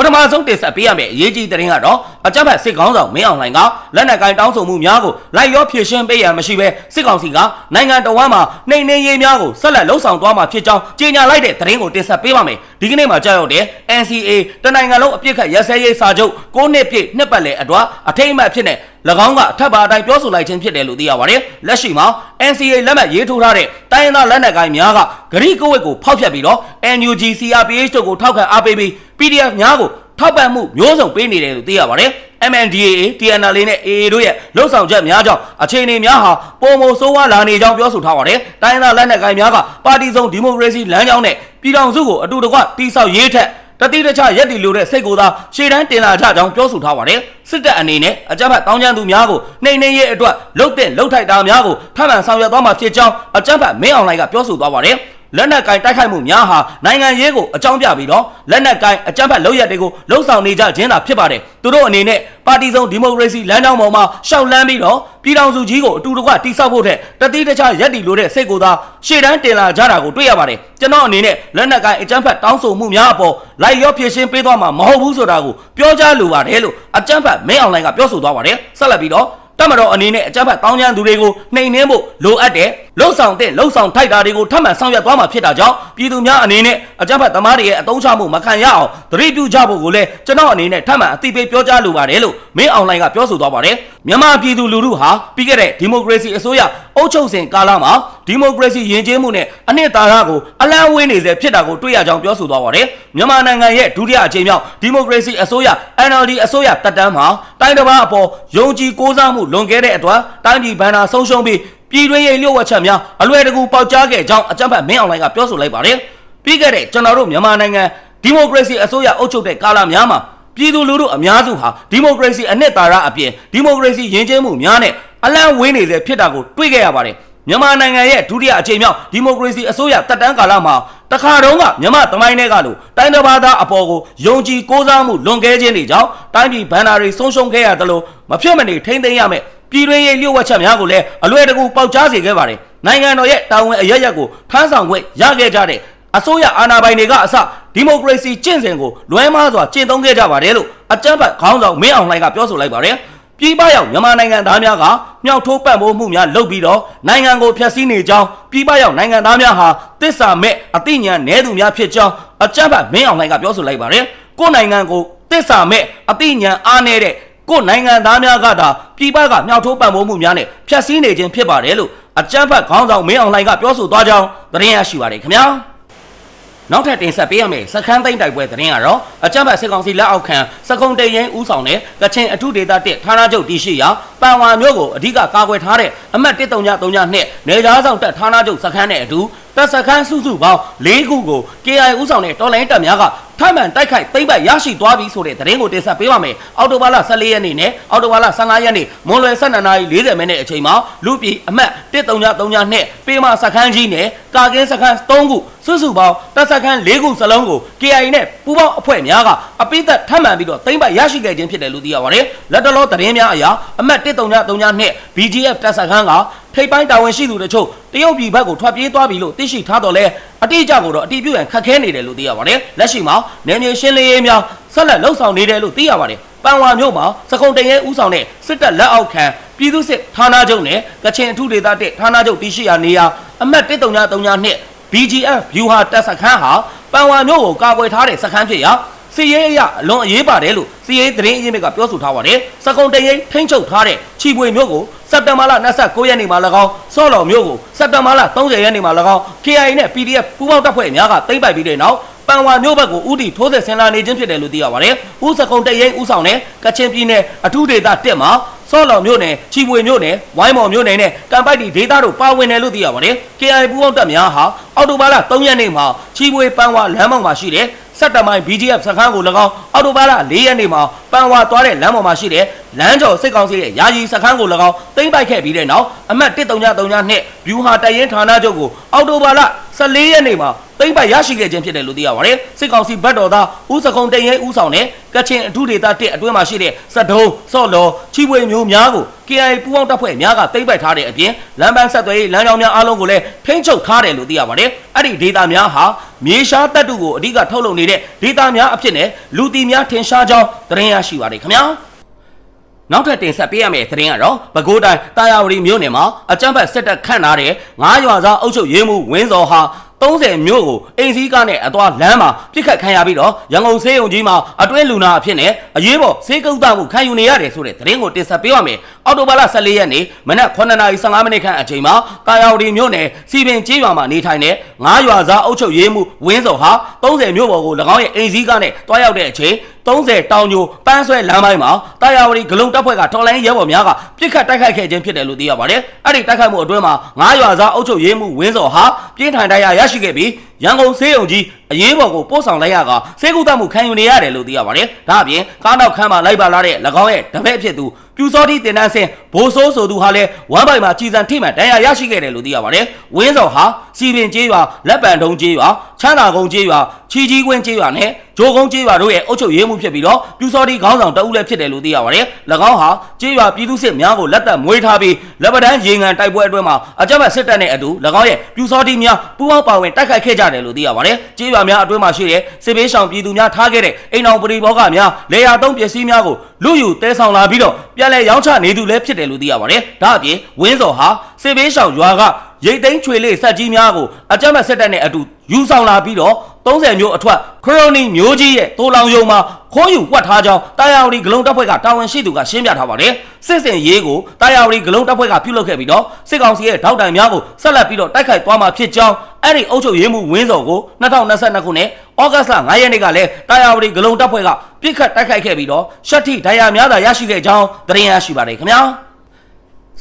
ပထမဆုံးတင်ဆက်ပေးရမယ့်အရေးကြီးသတင်းကတော့အကြမ်းဖက်စစ်ကောင်ဆောင်မင်းအောင်လှိုင်ကလက်နက်ကိုင်တောင်းဆိုမှုများကိုလိုက်ရောဖြည့်ရှင်းပေးရမရှိဘဲစစ်ကောင်စီကနိုင်ငံတော်ဝန်မှာနှိမ်နှင်းရေးများကိုဆက်လက်လှုပ်ဆောင်သွားမှာဖြစ်ကြောင်းကြေညာလိုက်တဲ့သတင်းကိုတင်ဆက်ပေးပါမယ်ဒီကနေ့မှာကြောက်ရောက်တဲ့ NCA တနိုင်ငံလုံးအပြစ်ခတ်ရက်စဲရေးစာချုပ်6နှစ်ပြည့်နှစ်ပတ်လည်အတွာအထိမ့်အမှတ်ဖြစ်တဲ့၎င်းကအထက်ပါအတိုင်းပြောဆိုလိုက်ခြင်းဖြစ်တယ်လို့သိရပါတယ်။လက်ရှိမှာ NCA လက်မှတ်ရေးထိုးထားတဲ့တိုင်းရင်းသားလက်နက်ကိုင်များကဂရိကဝတ်ကိုဖောက်ဖျက်ပြီးတော့ NUG CRPH တို့ကိုထောက်ခံအားပေးပြီး PDF များကိုထောက်ပံ့မှုမျိုးစုံပေးနေတယ်လို့သိရပါတယ်။ MNDAA, TNLA နဲ့ AA တို့ရဲ့လှုပ်ဆောင်ချက်များကြောင့်အခြေအနေများဟာပုံမဆိုးဝါးလာနေကြောင်းပြောဆိုထားပါတယ်။တိုင်းရင်းသားလက်နက်ကိုင်များကပါတီစုံဒီမိုကရေစီလမ်းကြောင်းနဲ့ပြည်ထောင်စုကိုအတူတကွတိဆောက်ရေးထက်တတိတခြားရက်တီလို့တဲ့စိတ်ကိုယ်သာရှေ့တန်းတင်လာကြကြောင်းပြောဆိုထားပါတယ်စစ်တပ်အနေနဲ့အကြမ်းဖက်တောင်းကျမ်းသူများကိုနှိမ်နှင်းရေးအတွက်လုတ်တဲ့လုတ်ထိုက်တာများကိုထပ်မံဆောင်ရွက်သွားမှာဖြစ်ကြောင်းအကြမ်းဖက်မင်းအောင်လှိုင်ကပြောဆိုသွားပါတယ် လက်နက်ကင်တိုက်ခိုက်မှုများဟာနိုင်ငံရေးကိုအကြောင်းပြပြီးတော့လက်နက်ကင်အကြမ်းဖက်လုပ်ရက်တွေကိုလှုံ့ဆော်နေကြခြင်းသာဖြစ်ပါတယ်သူတို့အနေနဲ့ပါတီစုံဒီမိုကရေစီလမ်းကြောင်းပေါ်မှာရှောက်လန်းပြီးတော့ပြည်ထောင်စုကြီးကိုအတူတကွတိဆောက်ဖို့တဲ့တတိတခြားရက်တီလို့တဲ့စိတ်ကိုသာရှေ့တန်းတင်လာကြတာကိုတွေ့ရပါတယ်ကျွန်တော်အနေနဲ့လက်နက်ကင်အကြမ်းဖက်တောင်းဆိုမှုများအပေါ်လိုက်ရောဖြည့်ရှင်းပေးသွားမှာမဟုတ်ဘူးဆိုတာကိုပြောကြားလိုပါတယ်လို့အကြမ်းဖက်မင်းအောင်လှိုင်ကပြောဆိုသွားပါတယ်ဆက်လက်ပြီးတော့တမတော်အနေနဲ့အကြမ်းဖက်တောင်းကျမ်းသူတွေကိုနှိမ်နှင်းဖို့လိုအပ်တယ် လှုပ်ဆောင်တဲ့လှုပ်ဆောင်ထိုက်တာတွေကိုထပ်မံဆောင်ရွက်သွားမှာဖြစ်တာကြောင့်ပြည်သူများအနေနဲ့အကြမ်းဖက်သမားတွေရဲ့အတုံးချမှုမခံရအောင်သတိပြုကြဖို့ကိုလည်းကျွန်တော်အနေနဲ့ထပ်မံအသိပေးပြောကြားလိုပါတယ်လို့မင်းအောင်လှိုင်ကပြောဆိုသွားပါတယ်မြန်မာပြည်သူလူထုဟာပြီးခဲ့တဲ့ဒီမိုကရေစီအစိုးရအုပ်ချုပ်စဉ်ကာလမှာဒီမိုကရေစီယဉ်ကျေးမှုနဲ့အနှစ်သာရကိုအလန်းဝင်းနေစေဖြစ်တာကိုတွေ့ရကြောင်းပြောဆိုသွားပါတယ်မြန်မာနိုင်ငံရဲ့ဒုတိယအကြိမ်မြောက်ဒီမိုကရေစီအစိုးရ NLD အစိုးရတက်တန်းမှာတိုင်းတစ်ပါးအပေါ်ယုံကြည်ကိုးစားမှုလွန်ခဲ့တဲ့အတွက်တိုင်းပြည်ဘဏ္ဍာဆုံးရှုံးပြီး ပြည်တွင်းရေးလျှို့ဝှက်ချက်များအလွယ်တကူပေါက်ကြားခဲ့ကြောင်းအကြမ်းဖက်မင်းအောင်လှိုင်ကပြောဆိုလိုက်ပါတယ်ပြီးခဲ့တဲ့ကျွန်တော်တို့မြန်မာနိုင်ငံဒီမိုကရေစီအစိုးရအုပ်ချုပ်တဲ့ကာလများမှာပြည်သူလူထုအများစုဟာဒီမိုကရေစီအနှစ်သာရအပြင်ဒီမိုကရေစီယဉ်ကျေးမှုများနဲ့အလန့်ဝင်းနေစေဖြစ်တာကိုတွေ့ခဲ့ရပါတယ်မြန်မာနိုင်ငံရဲ့ဒုတိယအကြိမ်မြောက်ဒီမိုကရေစီအစိုးရတက်တန်းကာလမှာတခါတုန်းကမြန်မာသမိုင်းတွေကလို့တိုင်းတစ်ပါးသားအပေါ်ကိုယုံကြည်ကိုးစားမှုလွန်ကဲခြင်းတွေကြောင့်တိုင်းပြည်ဘဏ္ဍာတွေဆုံးရှုံးခဲ့ရတယ်လို့မဖြစ်မနေထိမ့်သိမ်းရမယ် ပြည်တွင်းရေးလျှို့ဝှက်ချက်များကိုလည်းအလွယ်တကူပေါက်ကြားစေခဲ့ပါတယ်နိုင်ငံတော်ရဲ့တာဝန်အရရက်ကိုထမ်းဆောင်ခွင့်ရခဲ့ကြတဲ့အစိုးရအာဏာပိုင်တွေကအစဒီမိုကရေစီကျင့်စဉ်ကိုလွဲမှားစွာကျင့်သုံးခဲ့ကြပါတယ်လို့အကြမ်းဖက်ခေါင်းဆောင်မင်းအောင်လှိုင်ကပြောဆိုလိုက်ပါတယ်ပြည်ပရောက်မြန်မာနိုင်ငံသားများကမြောက်ထိုးပံ့ပိုးမှုများလုပ်ပြီးတော့နိုင်ငံကိုဖျက်ဆီးနေကြောင်းပြည်ပရောက်နိုင်ငံသားများဟာတစ္ဆာမဲ့အသိဉာဏ်နည်းသူများဖြစ်ကြောင်းအကြမ်းဖက်မင်းအောင်လှိုင်ကပြောဆိုလိုက်ပါတယ်ကိုယ်နိုင်ငံကိုတစ္ဆာမဲ့အသိဉာဏ်အားနည်းတဲ့ ကိုယ်နိုင်ငံသားများကသာပြည်ပကမြောက်ထိုးပံ့ပိုးမှုများနဲ့ဖျက်ဆီးနေခြင်းဖြစ်ပါတယ်လို့အကြမ်းဖက်ခေါင်းဆောင်မင်းအောင်လှိုင်ကပြောဆိုသွားကြောင်းသတင်းရရှိပါတယ်ခင်ဗျာနောက်ထပ်တင်ဆက်ပေးရမယ့်စခန်းသိမ်းတိုက်ပွဲသတင်းကတော့အကြမ်းဖက်စစ်ကောင်စီလက်အောက်ခံစကုံတရင်ဦးဆောင်တဲ့ကချင်အထုဒေသတစ်ဌာနချုပ်တည်ရှိရာပန်ဝါမြို့ကိုအဓိကကာကွယ်ထားတဲ့အမှတ်1332နေကြားဆောင်တပ်ဌာနချုပ်စခန်းနဲ့အတူတပ်စခန်းစုစုပေါင်း၄ခုကို KI ဦးဆောင်တဲ့တော်လိုင်းတပ်များက ထမှန်တိုက်ခိုက်သိမ့်ပိုက်ရရှိသွားပြီဆိုတဲ့သတင်းကိုတင်ဆက်ပေးပါမယ်။အော်တိုဘာလ14ရက်နေ့နဲ့အော်တိုဘာလ15ရက်နေ့မွန်လွယ်12နာရီ40မိနစ်အချိန်မှာလူပြည်အမှတ်1332နဲ့ပေမစခန်းကြီးနဲ့ကာကင်းစခန်း3ခုစုစုပေါင်းတပ်စခန်း၄ခုစလုံးကို KI နဲ့ပူးပေါင်းအဖွဲ့များကအပိသက်ထမှန်ပြီးတော့သိမ့်ပိုက်ရရှိခဲ့ခြင်းဖြစ်တယ်လို့သိရပါတယ်။လက်တလောသတင်းများအရအမှတ်1332နဲ့ BGF တပ်စခန်းကထိပ်ပိုင်းတာဝန်ရှိသူတို့ချို့ တရုတ်ပြည်ဘက်ကိုထွက်ပြေးသွားပြီလို့သိရှိထားတော့လဲအတိအကျကိုတော့အတိပြုရန်ခက်ခဲနေတယ်လို့သိရပါတယ်လက်ရှိမှာနယ်မြေရှင်းလင်းရေးများဆက်လက်လှုပ်ဆောင်နေတယ်လို့သိရပါတယ်ပန်ဝါမြို့မှာစကုံတရဲဦးဆောင်တဲ့စစ်တပ်လက်အောက်ခံပြည်သူစစ်ဌာနချုပ်နဲ့ကချင်အထူးဒေသတက်ဌာနချုပ်တည်ရှိရာနေရာအမှတ်1332နှစ် BGF ဗျူဟာတပ်စခန်းဟာပန်ဝါမြို့ကိုကာကွယ်ထားတဲ့စခန်းဖြစ်ရာ စီရေးအရအလွန်အရေးပါတယ်လို့စီရေးသတင်းအရင်းမြစ်ကပြောဆိုထားပါတယ်။စကုံတရင်ထိမ့်ချုပ်ထားတဲ့ချီပွေမျိုးကိုစက်တဘာလ29ရက်နေ့မှာ၎င်းစော်လော်မျိုးကိုစက်တဘာလ30ရက်နေ့မှာ၎င်း KI နဲ့ PDF ပူးပေါင်းတပ်ဖွဲ့များကသိမ်းပိုက်ပြီးတဲ့နောက်ပန်ဝါမျိုးဘက်ကိုဥတီထိုးသက်ဆင်လာနေခြင်းဖြစ်တယ်လို့သိရပါတယ်။ဦးစကုံတရင်ဦးဆောင်တဲ့ကချင်ပြည်နယ်အထူးဒေသတက်မှာစောလော်မြို့နယ်ချီပွေမြို့နယ်ဝိုင်းမော်မြို့နယ်နဲ့ကံပိုက်တီဒေသတို့ပါဝင်တယ်လို့သိရပါတယ်။ KI ပူးပေါင်းတပ်များဟာအော်တိုဘာလ3ရက်နေ့မှာချီပွေပန်ဝါလမ်းမောင်မှာရှိတဲ့ စက်တမိုင် BGF စခန်းကို၎င်းအော်တိုဘာလ၄ရက်နေ့မှာပန်ဝါသွားတဲ့လမ်းပေါ်မှာရှိတဲ့လမ်းကျော်စစ်ကောင်စီရဲ့ယာယီစခန်းကို၎င်းသိမ်းပိုက်ခဲ့ပြီးတဲ့နောက်အမှတ်1332နဲ့ဗျူဟာတရင်ဌာနချုပ်ကိုအော်တိုဘာလ14ရက်နေ့မှာပသိမ့်ပိုက်ရရှိခဲ့ခြင်းဖြစ်တယ်လို့သိရပါတယ်စစ်ကောင်စီဘက်တော်သားဦးစကုံတရင်ဦးဆောင်တဲ့ကချင်အထူးဒေသတစ်အတွင်းမှာရှိတဲ့စဒုံစော့လော်ချီပွေမျိုးများကို KIA ပူးပေါင်းတပ်ဖွဲ့များကသိမ့်ပိုက်ထားတဲ့အပြင်လမ်းပန်းဆက်သွယ်ရေးလမ်းကြောင်းများအားလုံးကိုလည်းထိန်းချုပ်ထားတယ်လို့သိရပါတယ်အဲ့ဒီဒေသများဟာမြေရှားတပ်တုကိုအဓိကထုတ်လုပ်နေတဲ့ဒေသများအဖြစ်နဲ့လူတီများထင်ရှားကြောင်းသတင်းရရှိပါတယ်ခင်ဗျာနောက်ထပ်တင်ဆက်ပေးရမယ့်သတင်းကတော့ပဲခူးတိုင်းတာယာဝတီမြို့နယ်မှာအကြမ်းဖက်စစ်တပ်ခန့်ထားတဲ့ငါးရွာသားအုပ်ချုပ်ရေးမှူးဝင်းစော်ဟာ 30မြို့ကိုအိမ်စည်းကားနဲ့အသွားလမ်းမှာပြစ်ခတ်ခံရပြီးတော့ရန်ကုန်ဆေးရုံကြီးမှာအတွင်းလူနာအဖြစ်နဲ့အရေးပေါ်ဆေးကုသမှုခံယူနေရတယ်ဆိုတဲ့သတင်းကိုတင်ဆက်ပေးရမယ်။အော်တိုဘာလ14ရက်နေ့မနက်9:15မိနစ်ခန့်အချိန်မှာတာယာဝတီမြို့နယ်စီပင်ကျေးရွာမှာနေထိုင်တဲ့ငါးရွာသားအုပ်ချုပ်ရေးမှူးဝင်းစော်ဟာ30မြို့ပေါ်ကို၎င်းရဲ့အိမ်စည်းကားနဲ့တွားရောက်တဲ့အချိန်30တောင်ညိုပန်းဆွဲလမ်းပိုင်းမှာတာယာဝတီဂလုံတပ်ဖွဲ့ကတော်လိုင်းရဲဘော်များကပြစ်ခတ်တိုက်ခိုက်ခဲ့ခြင်းဖြစ်တယ်လို့သိရပါတယ်။အဲ့ဒီတိုက်ခိုက်မှုအတွင်းမှာငါးရွာသားအုပ်ချုပ်ရေးမှူးဝင်းစော်ဟာပြင်းထန်တရားရရှိခဲ့ပြီးရန်ကုန်ဆေးရုံကြီးအရေးပေါ်ကိုပို့ဆောင်လိုက်ရကဆေးကုသမှုခံယူနေရတယ်လို့သိရပါတယ်။ဒါအပြင်ကားနောက်ခန်းမှာလိုက်ပါလာတဲ့၎င်းရဲ့တပည့်အဖြစ်သူပြူစောတိတင်တန်းစင်ဘိုးဆိုးဆိုသူဟာလည်းဝမ်ပိုင်မှာကြည်စံထိမှန်တရားရရှိခဲ့တယ်လို့သိရပါတယ်။ဝင်းစော်ဟာစီပင်ကျေးရွာလက်ပံတုံးကျေးရွာချမ်းသာကုန်းကျေးရွာချီကြီးကွင်းကျေးရွာနဲ့ ဂျိုကုန်းကျေးရွာတို့ရဲ့အုပ်ချုပ်ရေးမှုဖြစ်ပြီးတော့ပြူစောတိခေါင်းဆောင်တအုပ်လည်းဖြစ်တယ်လို့သိရပါတယ်။၎င်းဟာကျေးရွာပြည်သူစစ်များကိုလက်သက်မွေးထားပြီးလက်ပဒန်းရေငန်တိုက်ပွဲအတွင်းမှာအကြမ်းဖက်စစ်တပ်နဲ့အတူ၎င်းရဲ့ပြူစောတိများပူးပေါင်းပါဝင်တိုက်ခိုက်ခဲ့ကြတယ်လို့သိရပါတယ်။ကျေးရွာများအတွင်းမှာရှိတဲ့စစ်ဘေးရှောင်ပြည်သူများထားခဲ့တဲ့အိမ်အောင်ပရိဘောဂများလေယာသုံးပစ္စည်းများကိုလူယူတဲဆောင်လာပြီးတော့ပြန်လည်ရောင်းချနေသူလည်းဖြစ်တယ်လို့သိရပါတယ်။ဒါအပြင်ဝင်းစော်ဟာစစ်ဘေးရှောင်ရွာကရိတ်သိမ်းချွေလေးစက်ကြီးများကိုအကြမ်းဖက်စစ်တပ်နဲ့အတူ ယူဆောင်လာပြီးတော့30မျိုးအထွတ်ခရိုနီမျိုးကြီးရဲ့တိုးလောင်ယုံမှာခိုးယူကွက်ထားကြောင်းတာယာဝတီဂလုံတပ်ဖွဲ့ကတာဝန်ရှိသူကရှင်းပြထားပါတယ်စစ်စင်ရေးကိုတာယာဝတီဂလုံတပ်ဖွဲ့ကပြုလုပ်ခဲ့ပြီးတော့စစ်ကောင်စီရဲ့ထောက်တိုင်များကိုဆက်လက်ပြီးတော့တိုက်ခိုက်သွားမှာဖြစ်ကြောင်းအဲ့ဒီအုပ်ချုပ်ရေးမှုဝင်းစော်ကို2022ခုနှစ်ဩဂတ်လ9ရက်နေ့ကလည်းတာယာဝတီဂလုံတပ်ဖွဲ့ကပြစ်ခတ်တိုက်ခိုက်ခဲ့ပြီးတော့ရှက်ထိဒဏ်ရာများသာရရှိခဲ့ကြောင်းသတင်းရရှိပါတယ်ခင်ဗျာ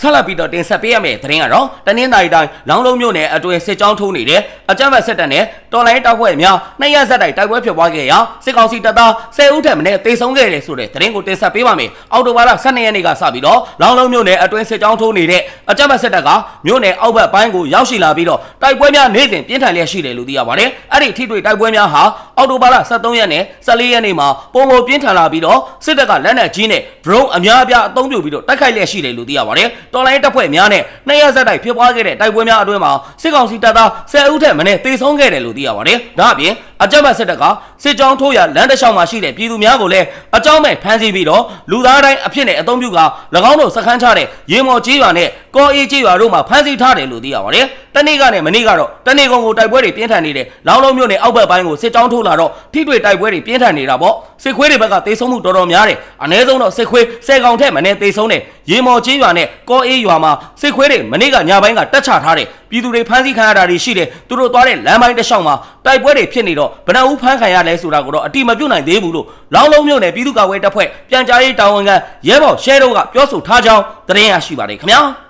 ဆက်လက်ပြီးတော့တင်ဆက်ပေးရမယ့်သတင်းကတော့တနင်္သာရီတိုင်းလောင်းလုံးမြို့နယ်အတွင်းစစ်ကြောင်းထိုးနေတဲ့အကြမ်းဖက်စစ်တပ်နဲ့တော်လိုင်းတပ်ဖွဲ့များနှစ်ရက်ဆက်တိုက်တိုက်ပွဲဖြစ်ပွားခဲ့ရာစစ်ကောင်စီတပ်သား10ဦးထက်မနည်းတေဆုံးခဲ့တယ်ဆိုတဲ့သတင်းကိုတင်ဆက်ပေးပါမယ်။အောက်တိုဘာလ12ရက်နေ့ကစပြီးတော့လောင်းလုံးမြို့နယ်အတွင်းစစ်ကြောင်းထိုးနေတဲ့အကြမ်းဖက်စစ်တပ်ကမြို့နယ်အောက်ဘက်ပိုင်းကိုရောက်ရှိလာပြီးတော့တိုက်ပွဲများနေ့စဉ်ပြင်းထန်လျက်ရှိတယ်လို့သိရပါတယ်။အဲ့ဒီထိတွေ့တိုက်ပွဲများဟာအောက်တိုဘာလ23ရက်နဲ့14ရက်နေ့မှာပုံပုံပြင်းထန်လာပြီးတော့စစ်တပ်ကလက်နက်ကြီးနဲ့ drone အများအပြားအသုံးပြုပြီးတော့တိုက်ခိုက်လျက်ရှိတယ်လို့သိရပါတယ်။တော်လိုင်းတပ်ဖွဲ့များနဲ့နှစ်ရက်ဆက်တိုက်ဖြစ်ပွားခဲ့တဲ့တိုက်ပွဲများအတွင်းမှာစစ်ကောင်စီတပ်သား10ဦးထက်မနည်းတေဆုံးခဲ့တယ်လို့သိရပါတယ်။ဒါအပြင်အကြမ်းဖက်စစ်တပ်ကစစ်ကြောင်းထိုးရလမ်းတစ်လျှောက်မှာရှိတဲ့ပြည်သူများကိုလည်းအကြောင်းမဲ့ဖမ်းဆီးပြီးတော့လူသားတိုင်းအဖြစ်နဲ့အသုံးပြုက၎င်းတို့စခန်းချတဲ့ရေမော်ကြီးရွာနဲ့ကောအေးကြီးရွာတို့မှာဖမ်းဆီးထားတယ်လို့သိရပါတယ်။ တနေ့ကနဲ့မနေ့ကတော့တနေ့ကုန်ကိုတိုက်ပွဲတွေပြင်းထန်နေတဲ့လောင်းလုံးမြို့နယ်အောက်ဘက်ပိုင်းကိုစစ်ကြောင်းထိုးလာတော့ထိတွေ့တိုက်ပွဲတွေပြင်းထန်နေတာပေါ့စစ်ခွေးတွေဘက်ကတေဆုံးမှုတော်တော်များတယ်အ ਨੇ ဆုံးတော့စစ်ခွေး၁၀ကောင်ထက်မနည်းတေဆုံးတယ်ရေမော်ကြီးရွာနဲ့ကောအေးရွာမှာစစ်ခွေးတွေမနေ့ကညပိုင်းကတက်ချထားတယ်ပြည်သူတွေဖမ်းဆီးခံရတာတွေရှိတယ်သူတို့သွားတဲ့လမ်းပိုင်းတစ်လျှောက်မှာတိုက်ပွဲတွေဖြစ်နေတော့ဘဏ္ဍဦးဖမ်းခံရလဲဆိုတာကိုတော့အတိမပြုတ်နိုင်သေးဘူးလို့လောင်းလုံးမြို့နယ်ပြည်သူ့ကာကွယ်တပ်ဖွဲ့ပြန်ကြားရေးတာဝန်ခံရဲဘော်ရှဲတို့ကပြောဆိုထားကြောင်းသတင်းရရှိပါတယ်ခင်ဗျာ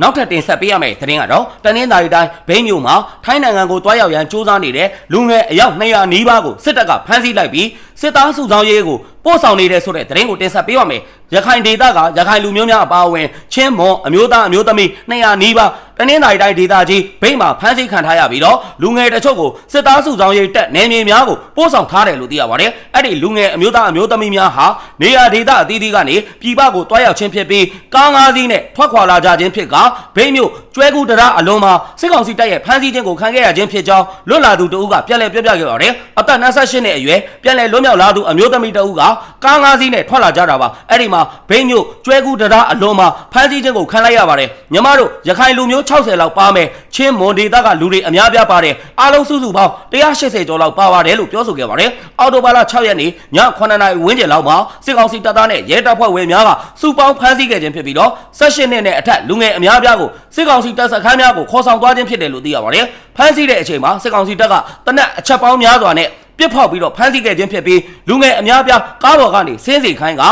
နောက်ထပ်တင်ဆက်ပေးရမယ့်သတင်းကတော့တနင်္သာရီတိုင်းဘိန်းမြို့မှာထိုင်းနိုင်ငံကိုတွားရောက်ရန်စူးစမ်းနေတဲ့လူငယ်အယောက်200နီးပါးကိုစစ်တပ်ကဖမ်းဆီးလိုက်ပြီးစစ်သားစုဆောင်ရေးကို ပို့ဆောင်နေတဲ့ဆိုတဲ့သတင်းကိုတင်ဆက်ပေးပါမယ်။ရခိုင်ဒေသကရခိုင်လူမျိုးများအပါအဝင်ချင်းမွန်အမျိုးသားအမျိုးသမီး200နီးပါးတနင်္သာရီတိုင်းဒေသကြီးဘိန်းမှာဖမ်းဆီးခံထားရပြီးတော့လူငယ်တချို့ကိုစစ်သားစုဆောင်ရေးတပ်နယ်မြေများကိုပို့ဆောင်ထားတယ်လို့သိရပါတယ်။အဲ့ဒီလူငယ်အမျိုးသားအမျိုးသမီးများဟာနေရာဒေသအသီးသီးကနေပြည်ပကိုတွားရောက်ခြင်းဖြစ်ပြီးကားငါးစီးနဲ့ထွက်ခွာလာကြခြင်းဖြစ်ကဘိန်းမြို့ကျွဲကူတရအလုံးမှာစစ်ကောင်စီတပ်ရဲ့ဖမ်းဆီးခြင်းကိုခံခဲ့ရခြင်းဖြစ်ကြောင်းလွတ်လာသူတဦးကပြန်လည်ပြောပြခဲ့ပါတယ်။အသက်28နှစ်အရွယ်ပြန်လည်လွတ်မြောက်လာသူအမျိုးသမီးတဦးကကားငါးစီးနဲ့ထွက်လာကြတာပါ။အဲ့ဒီမှာဘိန်းမြို့ကျွဲကူတရအလုံးမှာဖမ်းဆီးခြင်းကိုခံလိုက်ရပါတယ်။ညီမတို့ရခိုင်လူမျိုး60လောက်ပါမယ်။ချင်းမွန်ဒေသကလူတွေအများပြားပါတယ်။အားလုံးစုစုပေါင်း180ကျော်လောက်ပါပါတယ်လို့ပြောဆိုခဲ့ပါတယ်။အော်တိုဘာလ6ရက်နေ့ည9နာရီဝန်းကျင်လောက်မှာစစ်ကောင်စီတပ်သားနဲ့ရဲတပ်ဖွဲ့ဝင်များကစုပေါင်းဖမ်းဆီးခဲ့ခြင်းဖြစ်ပြီးတော့18နှစ်နဲ့အထက်လူငယ်အများပြားကိုစစ်ကောင်စီတပ်စခန်းများကိုခေါ်ဆောင်သွားခြင်းဖြစ်တယ်လို့သိရပါတယ်။ဖမ်းဆီးတဲ့အချိန်မှာစစ်ကောင်စီတပ်ကတနက်အချက်ပေါင်းများစွာနဲ့ ပြစ်ဖောက်ပြီးတော့ဖမ်းဆီးခဲ့ခြင်းဖြစ်ပြီးလူငယ်အများပြားကားပေါ်ကနေဆင်းစေခိုင်းက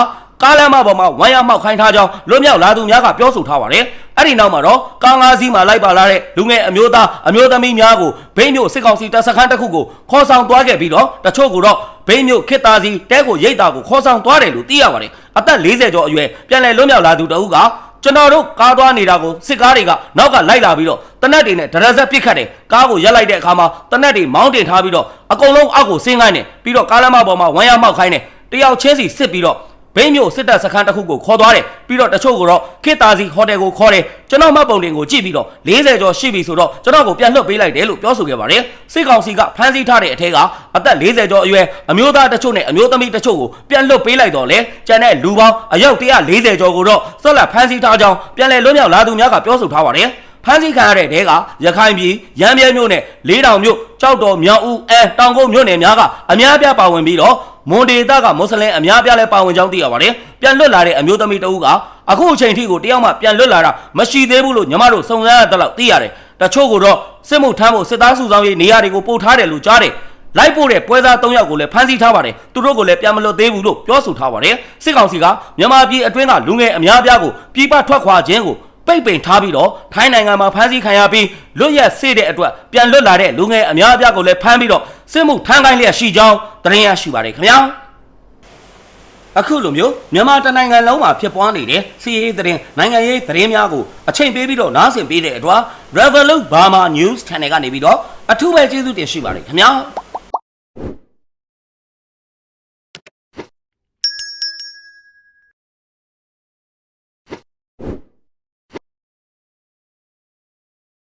ကားလမ်းမပေါ်မှာဝမ်းရမောက်ခိုင်းထားကြောင်းလွတ်မြောက်လာသူများကပြောဆိုထားပါတယ်။အဲ့ဒီနောက်မှာတော့ကားငါးစီးမှာလိုက်ပါလာတဲ့လူငယ်အမျိုးသားအမျိုးသမီးများကိုဘိန်းမြို့စစ်ကောင်စီတပ်စခန်းတစ်ခုကိုခေါ်ဆောင်သွားခဲ့ပြီးတော့တချို့ကတော့ဘိန်းမြို့ခေတ်သားစီတဲကိုရိတ်တာကိုခေါ်ဆောင်သွားတယ်လို့သိရပါတယ်။အသက်40ကျော်အရွယ်ပြန်လည်လွတ်မြောက်လာသူတဦးက ကျွန်တော်တို့ကားသွားနေတာကိုစစ်ကားတွေကနောက်ကလိုက်လာပြီးတော့တနက်တွေနဲ့ဒရဇက်ပစ်ခတ်တယ်ကားကိုရက်လိုက်တဲ့အခါမှာတနက်တွေမောင်းတင်ထားပြီးတော့အကုန်လုံးအောက်ကိုဆင်းခိုင်းတယ်ပြီးတော့ကားလမ်းမပေါ်မှာဝမ်းရမောက်ခိုင်းတယ်တယောက်ချင်းစီစစ်ပြီးတော့ ဘိန်းမျိုးစစ်တပ်စခန်းတစ်ခုကိုခေါ်သွားတယ်ပြီးတော့တချို့ကတော့ခေတ်သားစီဟိုတယ်ကိုခေါ်တယ်ကျွန်တော်မှတ်ပုံတင်ကိုကြည့်ပြီးတော့40ကျော်ရှိပြီဆိုတော့ကျွန်တော်ကိုပြန်လွှတ်ပေးလိုက်တယ်လို့ပြောဆိုခဲ့ပါတယ်စစ်ကောင်စီကဖမ်းဆီးထားတဲ့အထက်ကအသက်40ကျော်အရွယ်အမျိုးသားတချို့နဲ့အမျိုးသမီးတချို့ကိုပြန်လွှတ်ပေးလိုက်တော့လေကျန်တဲ့လူပေါင်းအယောက်140ကျော်ကိုတော့ဆက်လက်ဖမ်းဆီးထားကြောင်းပြန်လည်လွတ်မြောက်လာသူများကပြောဆိုထားပါတယ်ဖမ်းဆီးခံရတဲ့တဲကရခိုင်ပြည်ရမ်းမြဲမြို့နယ်လေးတောင်မြို့ကြောက်တော်မြောက်ဦးအဲတောင်ကုန်းမြို့နယ်များကအများအပြားပါဝင်ပြီးတော့ မွန်ဒေတာကမွတ်စလင်အများအပြားလည်းပါဝင်ကြောင်းသိရပါတယ်ပြန်လွတ်လာတဲ့အမျိုးသမီးတဦးကအခုအချိန်ထိကိုတယောက်မှပြန်လွတ်လာတာမရှိသေးဘူးလို့ညီမတို့စုံစမ်းရတဲ့လောက်သိရတယ်တချို့ကတော့စစ်မှုထမ်းဖို့စစ်သားစုဆောင်ရေးနေရာတွေကိုပို့ထားတယ်လို့ကြားတယ်လိုက်ပို့တဲ့ပွဲသား၃ယောက်ကိုလည်းဖမ်းဆီးထားပါတယ်သူတို့ကိုလည်းပြန်မလွတ်သေးဘူးလို့ပြောဆိုထားပါတယ်စစ်ကောင်စီကမြန်မာပြည်အတွင်းကလူငယ်အများအပြားကိုပြည်ပထွက်ခွာခြင်းကို ပိတ်ပင်ထားပြီးတော့ထိုင်းနိုင်ငံမှာဖမ်းဆီးခံရပြီးလွတ်ရက်စေတဲ့အတွက်ပြန်လွတ်လာတဲ့လူငယ်အများအပြားကိုလည်းဖမ်းပြီးတော့စစ်မှုထမ်းခိုင်းလျက်ရှိကြောင်းသတင်းရရှိပါတယ်ခင်ဗျာအခုလိုမျိုးမြန်မာတနိုင်ငံလုံးမှာဖြစ်ပွားနေတဲ့စီးရေးသတင်းနိုင်ငံရေးသတင်းများကိုအချိန်ပေးပြီးတော့နားဆင်ပေးတဲ့အတွက် Revolut Burma News Channel ကနေပြီးတော့အထူးပဲကျေးဇူးတင်ရှိပါတယ်ခင်ဗျာ